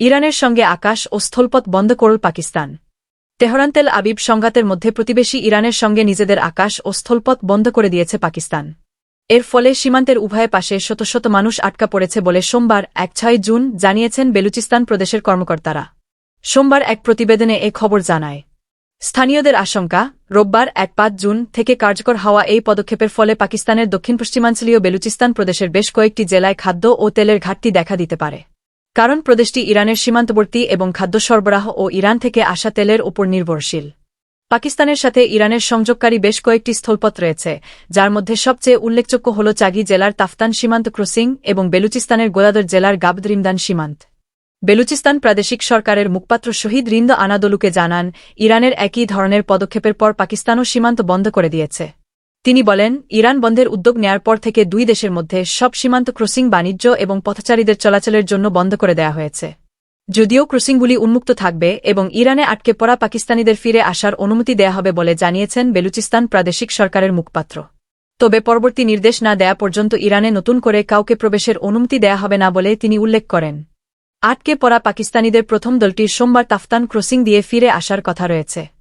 ইরানের সঙ্গে আকাশ ও স্থলপথ বন্ধ করল পাকিস্তান। তেহরান তেল আবিব সংঘাতের মধ্যে প্রতিবেশী ইরানের সঙ্গে নিজেদের আকাশ ও স্থলপথ বন্ধ করে দিয়েছে পাকিস্তান। এর ফলে সীমান্তের উভয় পাশে শত শত মানুষ আটকা পড়েছে বলে সোমবার এক ছয় জুন জানিয়েছেন বেলুচিস্তান প্রদেশের কর্মকর্তারা। সোমবার এক প্রতিবেদনে এ খবর জানায়। স্থানীয়দের আশঙ্কা, রোববার এক পাঁচ জুন থেকে কার্যকর হওয়া এই পদক্ষেপের ফলে পাকিস্তানের দক্ষিণ পশ্চিমাঞ্চলীয় বেলুচিস্তান প্রদেশের বেশ কয়েকটি জেলায় খাদ্য ও তেলের ঘাটতি দেখা দিতে পারে। কারণ প্রদেশটি ইরানের সীমান্তবর্তী এবং খাদ্য সরবরাহ ও ইরান থেকে আসা তেলের ওপর নির্ভরশীল। পাকিস্তানের সাথে ইরানের সংযোগকারী বেশ কয়েকটি স্থলপথ রয়েছে, যার মধ্যে সবচেয়ে উল্লেখযোগ্য হল চাগি জেলার তাফতান সীমান্ত ক্রসিং এবং বেলুচিস্তানের গোলাদর জেলার গাবদরিমদান সীমান্ত। বেলুচিস্তান প্রাদেশিক সরকারের মুখপাত্র শহীদ রিন্দ আনাদলুকে জানান, ইরানের একই ধরনের পদক্ষেপের পর পাকিস্তানও সীমান্ত বন্ধ করে দিয়েছে। তিনি বলেন, ইরান বন্ধের উদ্যোগ নেয়ার পর থেকে দুই দেশের মধ্যে সব সীমান্ত ক্রসিং বাণিজ্য এবং পথচারীদের চলাচলের জন্য বন্ধ করে দেয়া হয়েছে। যদিও ক্রসিংগুলি উন্মুক্ত থাকবে এবং ইরানে আটকে পড়া পাকিস্তানিদের ফিরে আসার অনুমতি দেয়া হবে বলে জানিয়েছেন বেলুচিস্তান প্রাদেশিক সরকারের মুখপাত্র। তবে পরবর্তী নির্দেশ না দেয়া পর্যন্ত ইরানে নতুন করে কাউকে প্রবেশের অনুমতি দেয়া হবে না বলে তিনি উল্লেখ করেন। আটকে পড়া পাকিস্তানিদের প্রথম দলটির সোমবার তাফতান ক্রসিং দিয়ে ফিরে আসার কথা রয়েছে।